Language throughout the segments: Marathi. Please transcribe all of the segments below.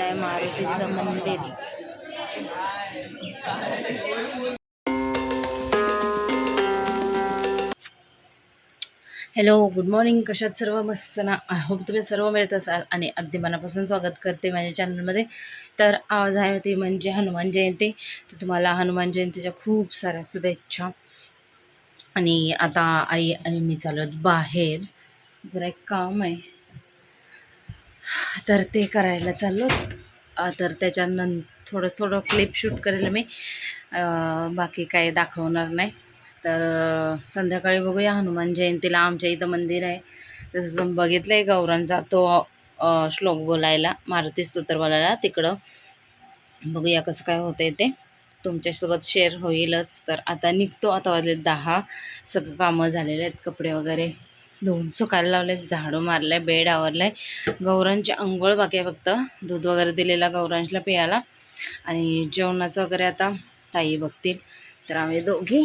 आहे मारुतीचं मंदिर. हॅलो गुड मॉर्निंग कशात सर्व मस्त ना? आय होप तुम्ही सर्व मिळत असाल आणि अगदी मनापासून स्वागत करते माझ्या चॅनलमध्ये तर आज आहे ती म्हणजे हनुमान जयंती. तर तुम्हाला हनुमान जयंतीच्या खूप साऱ्या शुभेच्छा. आणि आता आई आणि मी चालत बाहेर. जरा एक काम आहे. तर ते करायला चाललो. तर त्याच्यानं थोडं थोडं क्लिप शूट करेल मी. बाकी काही दाखवणार नाही. तर संध्याकाळी बघूया. हनुमान जयंतीला आमच्या इथं मंदिर आहे. तसंच तुम्ही बघितलं आहे गौरांचा तो श्लोक बोलायला. मारुती स्तोत्र बोलायला तिकडं. बघूया कसं काय होतं ते. तुमच्यासोबत शेअर होईलच. तर आता निघतो. आता वाजले दहा. सगळं कामं झालेले आहेत. कपडे वगैरे धुवून सुकायला लावले झाडू मारलं आहे बेड आवरलं आहे गौरांची आंघोळ बाकी आहे फक्त. दूध वगैरे दिलेला गौरांशला पियाला आणि जेवणाचं वगैरे आता ताई बघतील. तर आम्ही दोघी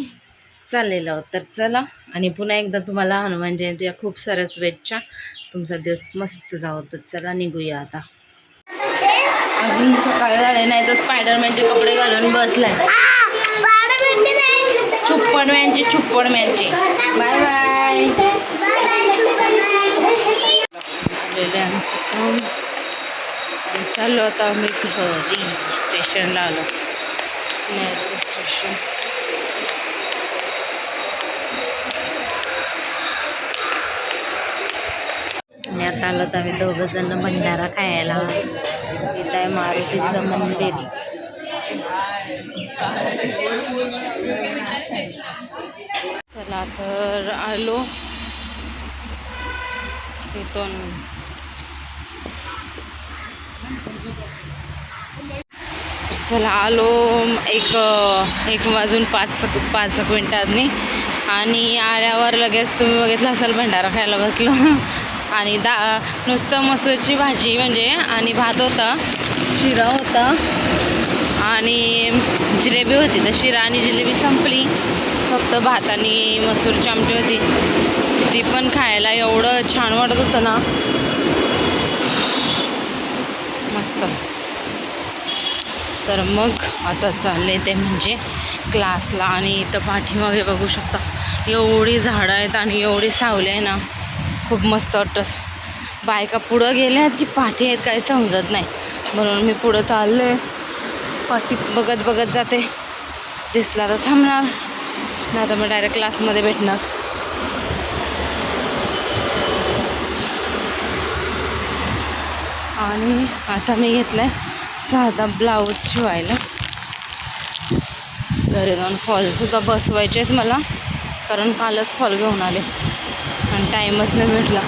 चाललेलो आहोत. तर चला आणि पुन्हा एकदा तुम्हाला हनुमान जयंतीच्या खूप साऱ्या शुभेच्छा. तुमचा दिवस मस्त जावं. तर चला निघूया आता. अजून सकाळ झाले नाही तर स्पायडरमॅनचे कपडे घालून बसलाय. छुप्पडमॅनचे छुप्पडमॅनचे बाय बाय. झालेलं आमचं काम. चाललो आता आम्ही घरी स्टेशनला आलो. नेहरू स्टेशन. आणि आता आलो तर आम्ही दोघं जण भंडारा खायला. इथं आहे मारुतीचं मंदिर. तर आलो तिथून चला आलो एक एक वाजून पाच पाच मिनटांनी. आणि आल्यावर लगेच तुम्ही बघितलं असाल भंडारा खायला बसलो. आणि दा नुसतं मसूरची भाजी म्हणजे आणि भात होता शिरा होता आणि जिलेबी होती. तर शिरा आणि जिलेबी संपली. फक्त भात आणि मसूरची आमटी होती. ती पण खायला एवढं छान वाटत होतं ना. मस्त. तर मग आता चालले ते म्हणजे क्लासला आणि इथं पाठीमागे बघू शकता. एवढी झाडं आहेत आणि एवढी सावली आहे ना. खूप मस्त वाटतं. बायका पुढं गेल्या आहेत की पाठी आहेत काही समजत नाही. म्हणून मी पुढं चाललो आहे पाठी बघत बघत जाते. दिसला तर थांबणार. नाही तर मग डायरेक्ट क्लासमध्ये भेटणार. आणि आता मी घेतला आहे साधा ब्लाऊज शिवायला. घरी जाऊन फॉलसुद्धा बसवायचे आहेत मला कारण कालच फॉल घेऊन आले. आणि टाईमच नाही भेटला.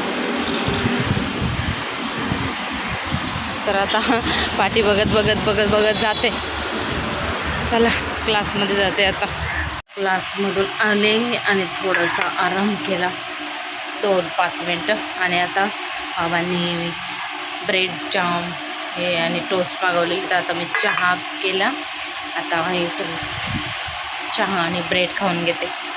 तर आता पाठी बघत बघत बघत बघत जाते. चला क्लासमध्ये जाते आता. क्लासमधून आले आणि थोडासा आराम केला. दोन पाच मिनटं. आणि आता बाबांनी ब्रेड जाम हे आणि टोस्ट मागवलेली तर आता मी चहा केला. आता हे सगळं चहा आणि ब्रेड खाऊन घेते.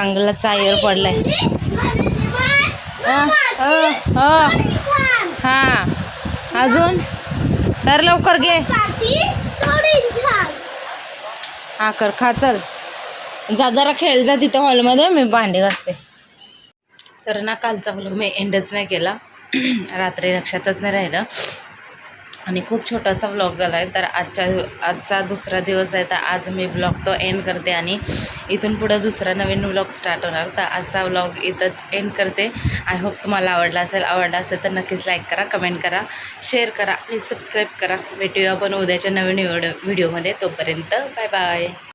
चांगला चायर पडलाय. हा. अजून? तर लवकर घे. हा कर खा चल. जा जरा खेळ जा तिथं हॉलमध्ये मी भांडे घासते. तर ना कालचा ब्लॉग मी एंडच नाही केला. रात्री लक्षातच नाही राहिलं. आणि खूप छोटासा व्लॉग झाला आहे. तर आजच्या आजचा दुसरा दिवस आहे. तर आज मी ब्लॉग तो एंड करते आणि इथून पुढं दुसरा नवीन व्लॉग स्टार्ट होणार. तर आजचा व्लॉग इथंच एंड करते. आय होप तुम्हाला आवडला असेल. आवडला असेल तर नक्कीच लाईक करा कमेंट करा शेअर करा आणि सबस्क्राईब करा. भेटूया आपण उद्याच्या नवीन व्हिडिओ व्हिडिओमध्ये तोपर्यंत बाय बाय